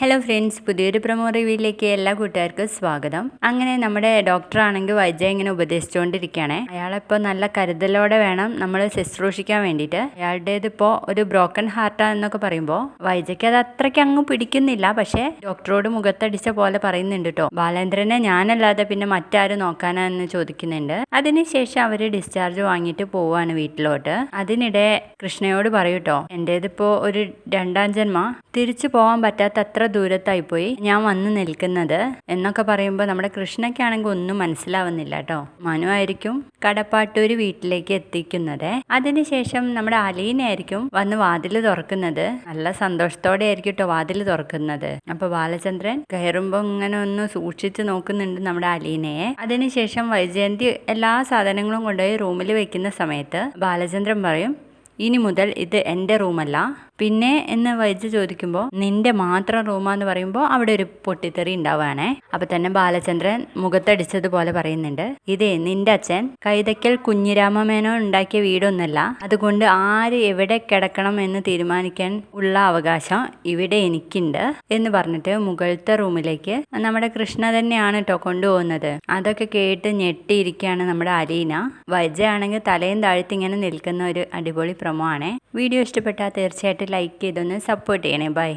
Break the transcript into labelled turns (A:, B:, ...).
A: Hello friends പുതിയൊരു promo റിവ്യൂയിലേക്ക് എല്ലാ കൂട്ടുകാർക്കും സ്വാഗതം. അങ്ങനെ നമ്മുടെ ഡോക്ടറാണെങ്കിൽ വൈജയ് ഇങ്ങനെ ഉപദേശിച്ചുകൊണ്ടിരിക്കുകയാണ് അയാളിപ്പോൾ നല്ല കരുതലോടെ വേണം നമ്മൾ ശുശ്രൂഷിക്കാൻ വേണ്ടിയിട്ട്. അയാളുടേത് ഇപ്പോൾ ഒരു ബ്രോക്കൺ ഹാർട്ടാന്നൊക്കെ പറയുമ്പോൾ വൈജയ്ക്ക് അത് അത്രയ്ക്ക് അങ്ങ് പിടിക്കുന്നില്ല. പക്ഷേ ഡോക്ടറോട് മുഖത്തടിച്ച പോലെ പറയുന്നുണ്ട് കേട്ടോ ബാലേന്ദ്രനെ ഞാനല്ലാതെ പിന്നെ മറ്റാരും നോക്കാനാ എന്ന് ചോദിക്കുന്നുണ്ട് അതിനുശേഷം അവർ ഡിസ്ചാർജ് വാങ്ങിയിട്ട് പോവാണ് വീട്ടിലോട്ട്. അതിനിടെ കൃഷ്ണയോട് പറയൂട്ടോ എന്റേതിപ്പോൾ ഒരു രണ്ടാം ജന്മ. തിരിച്ചു പോകാൻ പറ്റാത്ത അത്ര ദൂരത്തായി പോയി ഞാൻ വന്ന് നിൽക്കുന്നത് എന്നൊക്കെ പറയുമ്പോൾ നമ്മുടെ കൃഷ്ണയ്ക്കാണെങ്കിൽ ഒന്നും മനസ്സിലാവുന്നില്ല കേട്ടോ. മനു ആയിരിക്കും കടപ്പാട്ടൂര് വീട്ടിലേക്ക് എത്തിക്കുന്നത്. അതിനുശേഷം നമ്മുടെ അലീനായിരിക്കും വന്ന് വാതിൽ തുറക്കുന്നത്. നല്ല സന്തോഷത്തോടെ ആയിരിക്കും കേട്ടോ വാതിൽ തുറക്കുന്നത്. അപ്പോൾ ബാലചന്ദ്രൻ കയറുമ്പോൾ ഇങ്ങനെ ഒന്ന് സൂക്ഷിച്ച് നോക്കുന്നുണ്ട് നമ്മുടെ അലീനയെ. അതിനുശേഷം വൈജയന്തി എല്ലാ സാധനങ്ങളും കൊണ്ടുപോയി റൂമിൽ വെക്കുന്ന സമയത്ത് ബാലചന്ദ്രൻ പറയും ഇനി മുതൽ ഇത് എന്റെ റൂമല്ല. പിന്നെ എന്ന് വൈദ്യ ചോദിക്കുമ്പോൾ നിന്റെ മാത്രം റൂമാന്ന് പറയുമ്പോൾ അവിടെ ഒരു പൊട്ടിത്തെറി ഉണ്ടാവുകയാണേ അപ്പൊ തന്നെ ബാലചന്ദ്രൻ മുഖത്തടിച്ചതുപോലെ പറയുന്നുണ്ട്. ഇതേ നിന്റെ അച്ഛൻ കൈതക്കൽ കുഞ്ഞിരാമമേനോ ഉണ്ടാക്കിയ വീടൊന്നല്ല. അതുകൊണ്ട് ആര് എവിടെ കിടക്കണം എന്ന് തീരുമാനിക്കാൻ ഉള്ള അവകാശം ഇവിടെ എനിക്കുണ്ട് എന്ന് പറഞ്ഞിട്ട് മുകളിലത്തെ റൂമിലേക്ക് നമ്മുടെ കൃഷ്ണ തന്നെയാണ് കേട്ടോ കൊണ്ടുപോകുന്നത്. അതൊക്കെ കേട്ട് ഞെട്ടിയിരിക്കുകയാണ് നമ്മുടെ അലീന. വൈദ്യ ആണെങ്കിൽ തലയും താഴ്ത്തി ഇങ്ങനെ നിൽക്കുന്ന ഒരു അടിപൊളി പ്രൊമോ ആണ്. വീഡിയോ ഇഷ്ടപ്പെട്ടാൽ തീർച്ചയായിട്ടും ലൈക്ക് ചെയ്തൊന്ന് സപ്പോർട്ട് ചെയ്യണേ. ബൈ